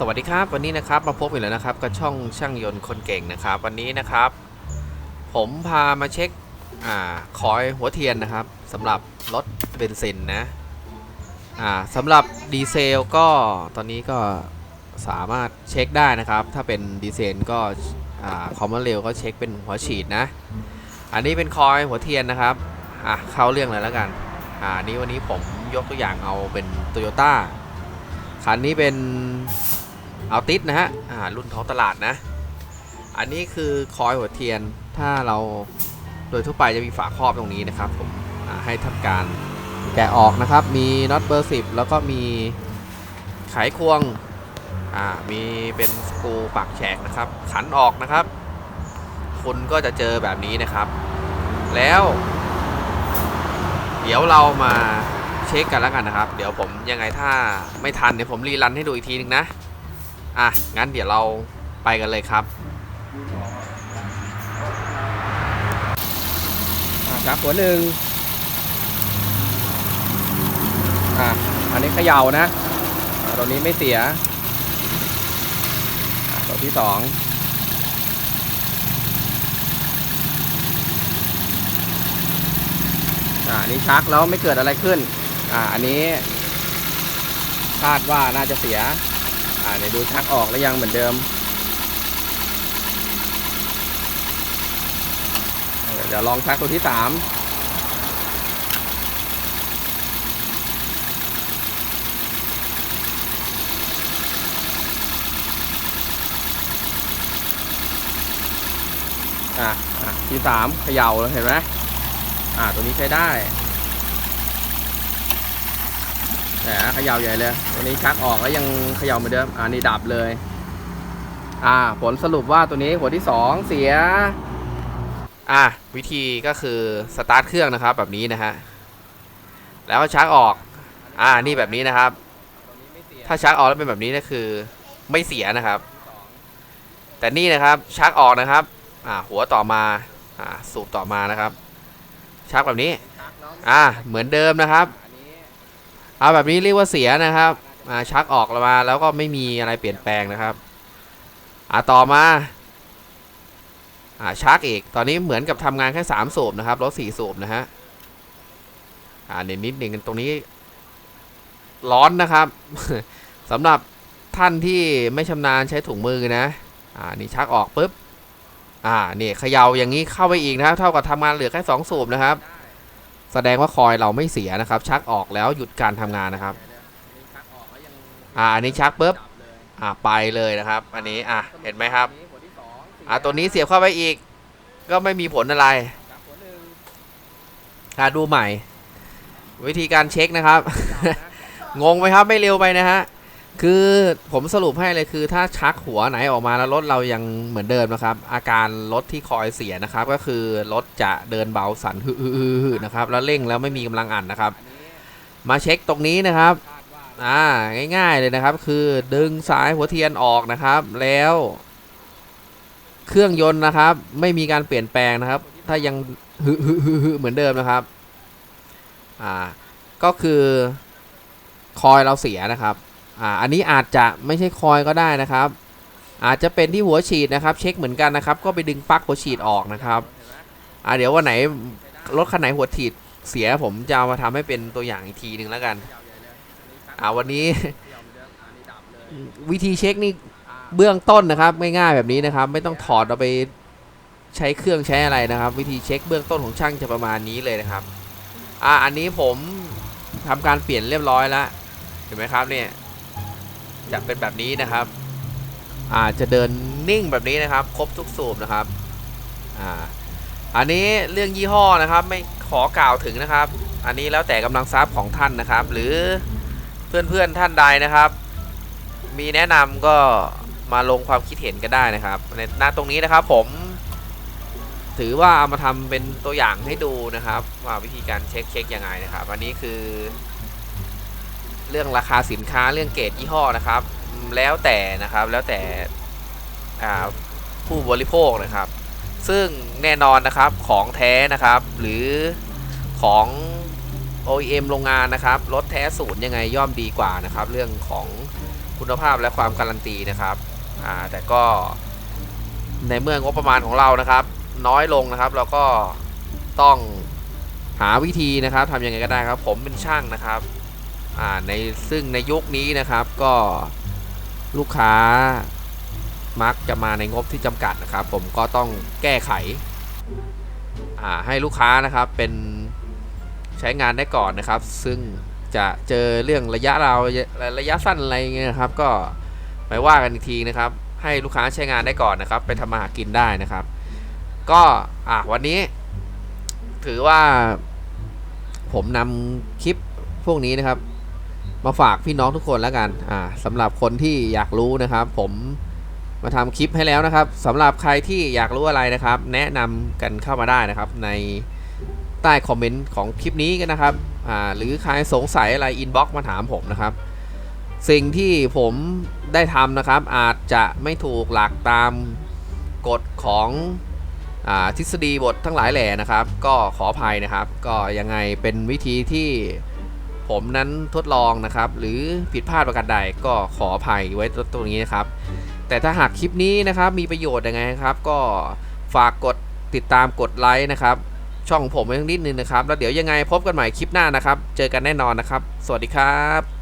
สวัสดีครับวันนี้นะครับมาพบอีกแล้วนะครับกับช่องช่างยนต์คนเก่งนะครับ วันนี้นะครับ ผมพามาเช็คอ่าคอยหัวเทียนนะครับสำหรับรถเบนซินนะอ่าสำหรับดีเซลก็ตอนนี้ก็สามารถเช็คได้นะครับ ถ้าเป็นดีเซลก็อ่าคอมมอนเร็วก็เช็คเป็นหัวฉีดนะ อันนี้เป็นคอยหัวเทียนนะครับอะเข้าเรื่องเลยแล้วกันอ่าอันนี้วันนี้ผมยกตัวอย่างเอาเป็นโตโยต้าคันนี้เป็น เอาติดนะฮะอ่ารุ่นท้องตลาดนะ อันนี้คือคอยหัวเทียนถ้าเราโดยทั่วไปจะมีฝาครอบตรงนี้นะครับผมอ่าให้ทำการแกะออกนะครับ มีน็อตเบอร์10แล้วก็มีไขควงอ่ามีเป็นสกรูปากแฉกนะครับ ขันออกนะครับ คุณก็จะเจอแบบนี้นะครับ แล้ว เดี๋ยวเรามาเช็คกันแล้วกันนะครับ เดี๋ยวผมยังไงถ้าไม่ทันเดี๋ยวผมรีรันให้ดูอีกทีนึงนะ อะ งั้นเดี๋ยวเราไปกันเลยครับอ่าชักหัวหนึ่งอ่าอันนี้เขย่านะตัวนี้ไม่เสียตัวที่สองอ่าอันนี้ชักแล้วไม่เกิดอะไรขึ้น อ่า อันนี้ คาดว่าน่าจะเสีย อ่าเดี๋ยวดูชักออกแล้วยังเหมือนเดิมเดี๋ยวลองชักตัวที่สามอะอะที่สามเขย่าแล้วเห็นไหมอ่าตัวนี้ใช้ได้ แหมเขย่าใหญ่เลยตัวนี้ชักออกแล้วยังเขย่าเหมือนเดิม อ่านี่ดับเลย อ่า ผลสรุปว่าตัวนี้หัวที่สองเสีย อะวิธีก็คือสตาร์ทเครื่องนะครับ แบบนี้นะฮะ แล้วก็ชักออก อ่า นี่แบบนี้นะครับ ถ้าชักออกแล้วเป็นแบบนี้ก็คือ ไม่เสียนะครับ แต่นี่นะครับชักออกนะครับ อ่า หัวต่อมา อ่า สูบต่อมานะครับ ชักแบบนี้ อ่า เหมือนเดิมนะครับ เอาแบบนี้เรียกว่าเสียนะครับอ่าชักออกมาแล้วก็ไม่มีอะไรเปลี่ยนแปลงนะครับอ่าต่อมาอ่าชักอีก ตอนนี้เหมือนกับทำงานแค่สามสูบนะครับรถสี่สูบนะฮะอ่าเน้นนิดหนึ่งตรงนี้ ร้อนนะครับสำหรับท่านที่ไม่ชำนาญใช้ถุงมือนะ อ่านี่ชักออกปุ๊บ อ่านี่เขย่าอย่างนี้เข้าไปอีกนะครับ เท่ากับทำงานเหลือแค่สองสูบนะครับ แสดงว่าคอยเราไม่เสียนะครับ ชักออกแล้วหยุดการทำงานนะครับ อ่าอันนี้ชักปุ๊บอ่าไปเลยนะครับ อันนี้อะเห็นไหมครับ อะตัวนี้เสียบเข้าไปอีก ก็ไม่มีผลอะไรอ่าดูใหม่ วิธีการเช็คนะครับ งงไหมครับไม่เร็วไปนะฮะ คือผมสรุปให้เลยคือถ้าชักหัวไหนออกมาแล้วรถเรายังเหมือนเดิมนะครับ อาการรถที่คอยเสียนะครับ ก็คือรถจะเดินเบาสั่นฮึๆๆนะครับแล้วเร่งแล้วไม่มีกำลังอัดนะครับ มาเช็คตรงนี้นะครับอ่าง่าย ๆเลยนะครับ คือดึงสายหัวเทียนออกนะครับ แล้ว เครื่องยนต์นะครับ ไม่มีการเปลี่ยนแปลงนะครับ ถ้ายังฮึฮึฮึเหมือนเดิมนะครับอ่าก็คือคอยเราเสียนะครับ อ่าอันนี้อาจจะไม่ใช่คอยก็ได้นะครับ อาจจะเป็นที่หัวฉีดนะครับ เช็คเหมือนกันนะครับ ก็ไปดึงปลั๊กหัวฉีดออกนะครับอ่าเดี๋ยววันไหนรถคันไหนหัวฉีดเสียผมจะเอามาทำให้เป็นตัวอย่างอีกทีหนึ่งแล้วกันอ่าวันนี้ วิธีเช็คนี่เบื้องต้นนะครับง่ายๆแบบนี้นะครับ ไม่ต้องถอดเอาไปใช้เครื่องใช้อะไรนะครับ วิธีเช็คเบื้องต้นของช่างจะประมาณนี้เลยนะครับ อ่าอันนี้ผมทำการเปลี่ยนเรียบร้อยแล้วเห็นไหมครับเนี่ย จะเป็นแบบนี้นะครับอ่าจะเดินนิ่งแบบนี้นะครับ ครบทุกสูบนะครับอ่าอันนี้เรื่องยี่ห้อนะครับไม่ขอกล่าวถึงนะครับ อันนี้แล้วแต่กำลังทรัพย์ของท่านนะครับ หรือเพื่อนๆท่านใดนะครับ มีแนะนำก็มาลงความคิดเห็นก็ได้นะครับในหน้าตรงนี้นะครับผมถือว่าเอามาทำเป็นตัวอย่างให้ดูนะครับ ว่าวิธีการเช็คเช็คยังไงนะครับ อันนี้คือ เรื่องราคาสินค้าเรื่องเกรดยี่ห้อนะครับ แล้วแต่นะครับแล้วแต่ผู้บริโภคนะครับ ซึ่งแน่นอนนะครับของแท้นะครับ หรือของ OEM โรงงานนะครับรถแท้ศูนย์ยังไงย่อมดีกว่านะครับ เรื่องของคุณภาพและความการันตีนะครับแต่ก็ในเมื่องบประมาณของเรานะครับ น้อยลงนะครับ เราก็ต้องหาวิธีนะครับทำยังไงก็ได้ครับ ผมเป็นช่างนะครับ ในซึ่งในยุคนี้นะครับก็ลูกค้ามักจะมาในงบที่จำกัดนะครับ ผมก็ต้องแก้ไขให้ลูกค้านะครับเป็นใช้งานได้ก่อนนะครับ ซึ่งจะเจอเรื่องระยะเราระยะสั้นอะไรเงี้ยครับ ก็ไปว่ากันอีกทีนะครับ ให้ลูกค้าใช้งานได้ก่อนนะครับ ไปทำมาหากินได้นะครับ ก็อะวันนี้ ถือว่าผมนำคลิปพวกนี้นะครับ มาฝากพี่น้องทุกคนแล้วกัน อ่าสำหรับคนที่อยากรู้นะครับ ผมมาทำคลิปให้แล้วนะครับสำหรับใครที่อยากรู้อะไรนะครับ แนะนำกันเข้ามาได้นะครับ ในใต้คอมเมนต์ของคลิปนี้กันนะครับ อ่า หรือใครสงสัยอะไรอินบ็อกซ์มาถามผมนะครับ สิ่งที่ผมได้ทำนะครับ อาจจะไม่ถูกหลักตามกฎของอาทฤษฎีบททั้งหลายแหล่นะครับ ก็ขออภัยนะครับ ก็ยังไงเป็นวิธีที่ ผมนั้นทดลองนะครับ หรือผิดพลาดประการใดก็ขออภัยไว้ตรงนี้นะครับ แต่ถ้าหากคลิปนี้นะครับมีประโยชน์ยังไงครับ ก็ฝากกดติดตามกดไลค์นะครับ ช่องผมไว้นิดนึงนะครับ แล้วเดี๋ยวยังไงพบกันใหม่คลิปหน้านะครับ เจอกันแน่นอนนะครับ สวัสดีครับ